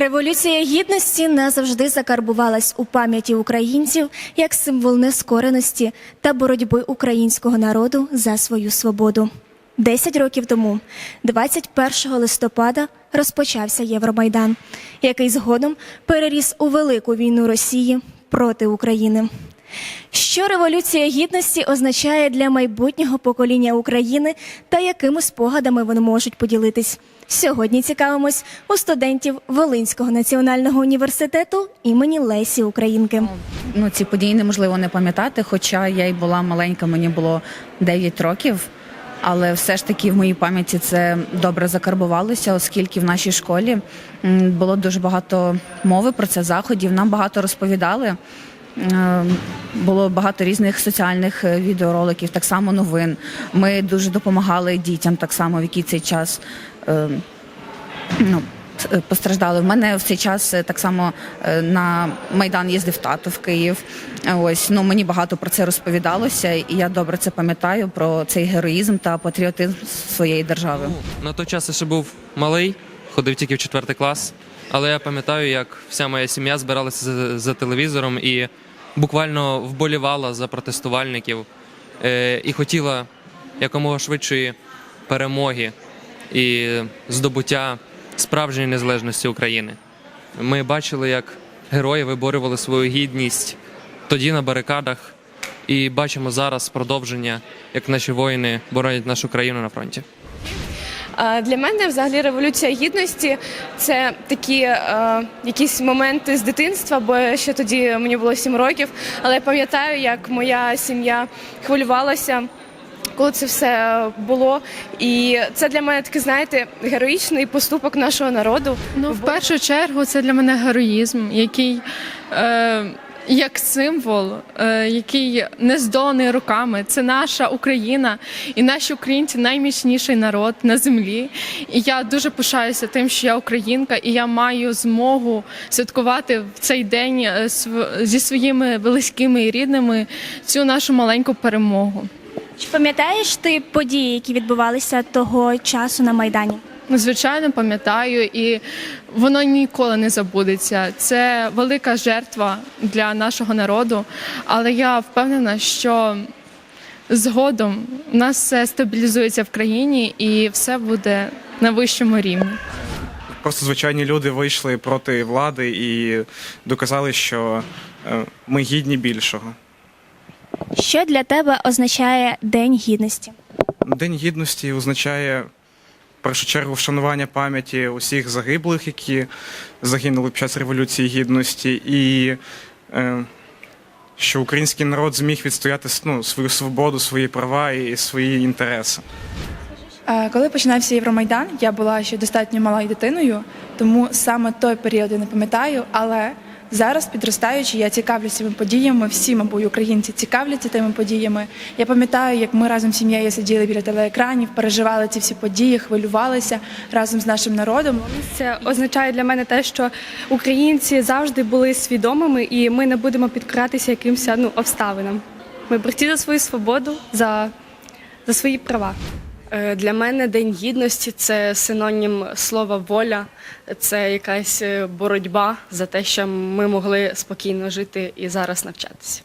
Революція гідності назавжди закарбувалась у пам'яті українців як символ нескореності та боротьби українського народу за свою свободу. Десять років тому, 21 листопада, розпочався Євромайдан, який згодом переріс у велику війну Росії проти України. Що революція гідності означає для майбутнього покоління України та якими спогадами вони можуть поділитись? Сьогодні цікавимось у студентів Волинського національного університету імені Лесі Українки. Ну, ці події неможливо не пам'ятати, хоча я й була маленька, мені було 9 років. Але все ж таки в моїй пам'яті це добре закарбувалося, оскільки в нашій школі було дуже багато мови про це заходів. Нам багато розповідали. Е, Було багато різних соціальних е, відеороликів, так само новин. Ми дуже допомагали дітям, так само в який цей час е, ну, постраждали. В мене в цей час так само на Майдан їздив тато в Київ. Ось ну мені багато про це розповідалося, і я добре це пам'ятаю про цей героїзм та патріотизм своєї держави. На той час я ще був малий, ходив тільки в четвертий клас. Але я пам'ятаю, як вся моя сім'я збиралася за телевізором і буквально вболівала за протестувальників е, і хотіла якомога швидшої перемоги і здобуття справжньої незалежності України. Ми бачили, як герої виборювали свою гідність тоді на барикадах, і бачимо зараз продовження, як наші воїни боронять нашу країну на фронті. Для мене взагалі революція гідності це такі е, якісь моменти з дитинства, бо ще тоді мені було 7 років. Але я пам'ятаю, як моя сім'я хвилювалася. Коли це все було, і це для мене такий, знаєте, героїчний поступок нашого народу. Ну, в першу чергу, це для мене героїзм, який е, як символ, е, який не здоланий руками. Це наша Україна і наші українці найміцніший народ на землі. І я дуже пишаюся тим, що я українка, і я маю змогу святкувати в цей день е, зі своїми близькими і рідними цю нашу маленьку перемогу. Чи пам'ятаєш ти події, які відбувалися того часу на Майдані? Ну, Звичайно, пам'ятаю, і воно ніколи не забудеться. Це велика жертва для нашого народу, але я впевнена, що згодом у нас все стабілізується в країні і все буде на вищому рівні. Просто звичайні люди вийшли проти влади і доказали, що е, ми гідні більшого. Що для тебе означає День гідності? День гідності означає першу чергу вшанування пам'яті усіх загиблих, які загинули під час революції гідності, і е, що український народ зміг відстояти ну, свою свободу, свої права і свої інтереси. Е, Коли починався Євромайдан, я була ще достатньо малою дитиною, тому саме той період я не пам'ятаю. Але зараз, підростаючи, я цікавлюся цими подіями. Всі, мабуть, українці цікавляться тими подіями. Я пам'ятаю, як ми разом з сім'єю сиділи біля телеекранів, переживали ці всі події, хвилювалися разом з нашим народом. Це означає для мене те, що українці завжди були свідомими, і ми не будемо підкоратися якимось ну, обставинам. Ми борці за свою свободу, за, за свої права. Е, Для мене День гідності це синонім слова воля, це якась е, боротьба за те, що ми могли спокійно жити і зараз навчатися.